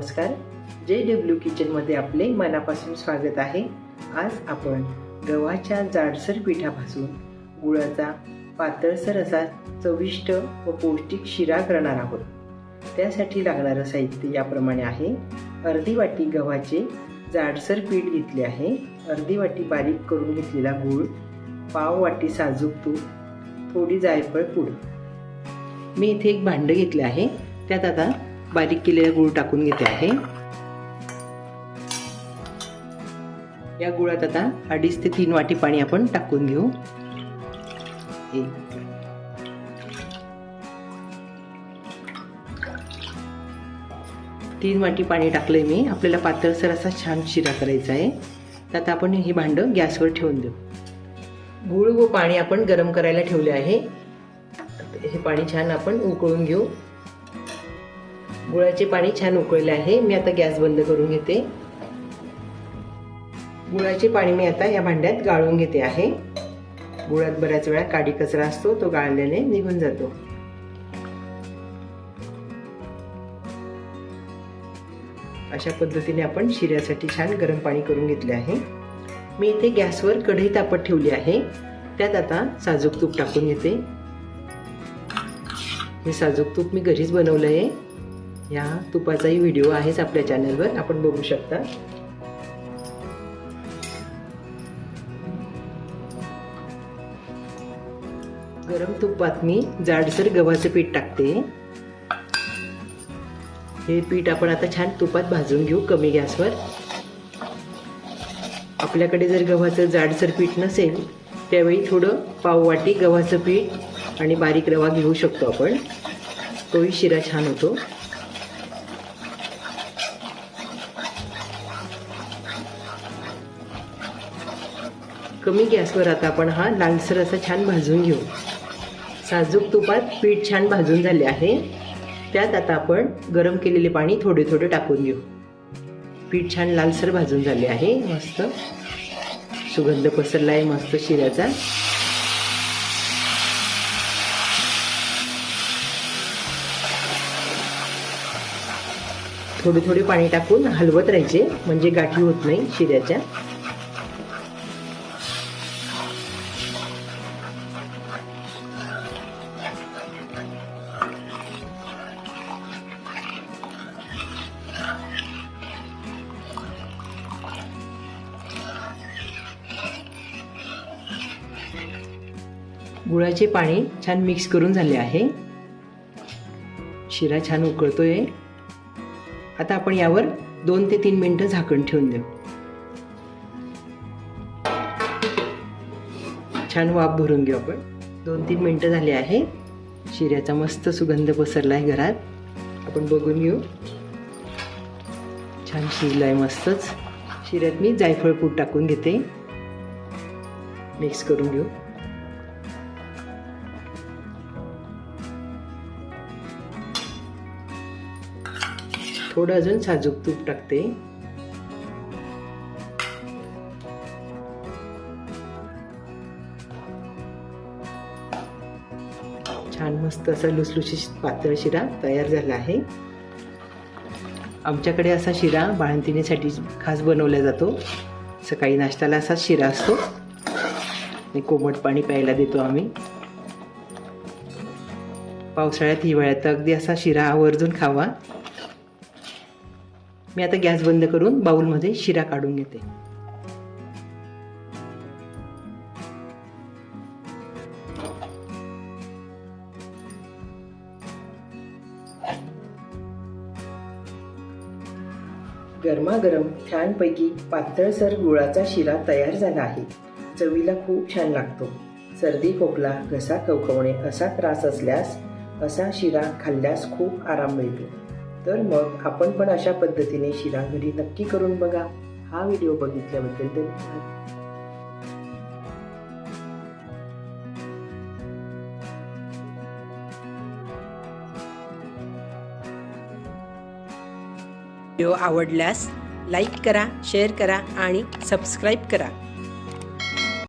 नमस्कार. J W किचनमध्ये आपले मनापासून स्वागत आहे. आज आपण गव्हाच्या जाडसर पिठापासून गुळाचा पातळसर असा चविष्ट व पौष्टिक शिरा करणार आहोत. त्यासाठी लागणारं साहित्य याप्रमाणे आहे. अर्धी वाटी गव्हाचे जाडसर पीठ घेतले आहे. अर्धी वाटी बारीक करून घेतलेला गूळ पाव वाटी साजूक तूप थोडी जायफळ पूड. मी इथे एक भांडं घेतलं आहे. त्यात आता बारीक केलेला गूळ टाकून घेते आहे. या गुळात आता अडीच ते तीन वाटी पाणी आपण टाकून घेऊ. तीन वाटी पाणी टाकलंय मी. आपल्याला पातळसर असा छान शिरा करायचा आहे. त्यात आपण हे भांडं गॅसवर ठेवून देऊ. गूळ व पाणी आपण गरम करायला ठेवले आहे. हे पाणी छान आपण उकळून घेऊ. गुळाचे पाणी छान उकळले आहे. मी आता गॅस बंद करून घेते. गुळाचे पाणी मी आता या भांड्यात गाळून घेते आहे. गुळात बऱ्याच वेळा काडी कचरा असतो तो गाळल्याने निघून जातो. अशा पद्धतीने आपण शिऱ्यासाठी छान गरम पाणी करून घेतले आहे. मी इथे गॅसवर कढई तापत ठेवली आहे. त्यात आता साजूक तूप टाकून घेते. हे साजूक तूप मी घरीच बनवलं आहे या तुपाचाही व्हिडिओ आहेच आपल्या चॅनलवर. आपण बघू शकता. गरम तुपात मी जाडसर गव्हाचं पीठ टाकते. हे पीठ आपण आता छान तुपात भाजून घेऊ कमी गॅसवर. आपल्याकडे जर गव्हाचं जाडसर पीठ नसेल त्यावेळी थोडं पाववाटी गव्हाचं पीठ आणि बारीक रवा घेऊ शकतो आपण. तोही शिरा छान होतो. कमी गॅसवर आता आपण हा लालसर असा छान भाजून घेऊ. साजूक तुपात पीठ छान भाजून झाले आहे. त्यात आता आपण गरम केलेले पाणी थोडे थोडे टाकून घेऊ. पीठ छान लालसर भाजून झाले आहे मस्त. सुगंध पसरला आहे मस्त शिऱ्याचा. थोडे थोडे पाणी टाकून हलवत राहायचे म्हणजे गाठी होत नाही शिऱ्याच्या. गुळाचे पाणी छान मिक्स करून झाले आहे. शिरा छान उकळतोय. आता आपण यावर दोन ते तीन मिनटं झाकण ठेवून देऊ. छान वाफ भरून घेऊ आपण. दोन तीन मिनटं झाली आहे. शिऱ्याचा मस्त सुगंध पसरला आहे घरात. आपण बघून घेऊ. छान शिजला आहे मस्तच. शिऱ्यात मी जायफळ पूड टाकून घेते. मिक्स करून घेऊ. थोडं अजून साजूक तूप टाकते. छान मस्त असा लुसलुशीत पातळ शिरा तयार झाला आहे. आमच्याकडे असा शिरा बाळंतिणीसाठी खास बनवला जातो. सकाळी नाश्त्याला असाच शिरा असतो. आणि कोमट पाणी प्यायला देतो आम्ही. पावसाळ्यात हिवाळ्यात अगदी असा शिरा आवर्जून खावा. मी आता गॅस बंद करून बाऊलमध्ये शिरा काढून घेते. गरमागरम छानपैकी पातळसर गुळाचा शिरा तयार झाला आहे. चवीला खूप छान लागतो. सर्दी खोकला घसा कवकवणे असा त्रास असल्यास असा शिरा खाल्ल्यास खूप आराम मिळतो. तर मग आपण पण अशा पद्धतीने शिरा नक्की करून बघा. हा व्हिडिओ बघितल्याबद्दल धन्यवाद. व्हिडिओ आवडल्यास लाईक करा शेअर करा आणि सबस्क्राईब करा.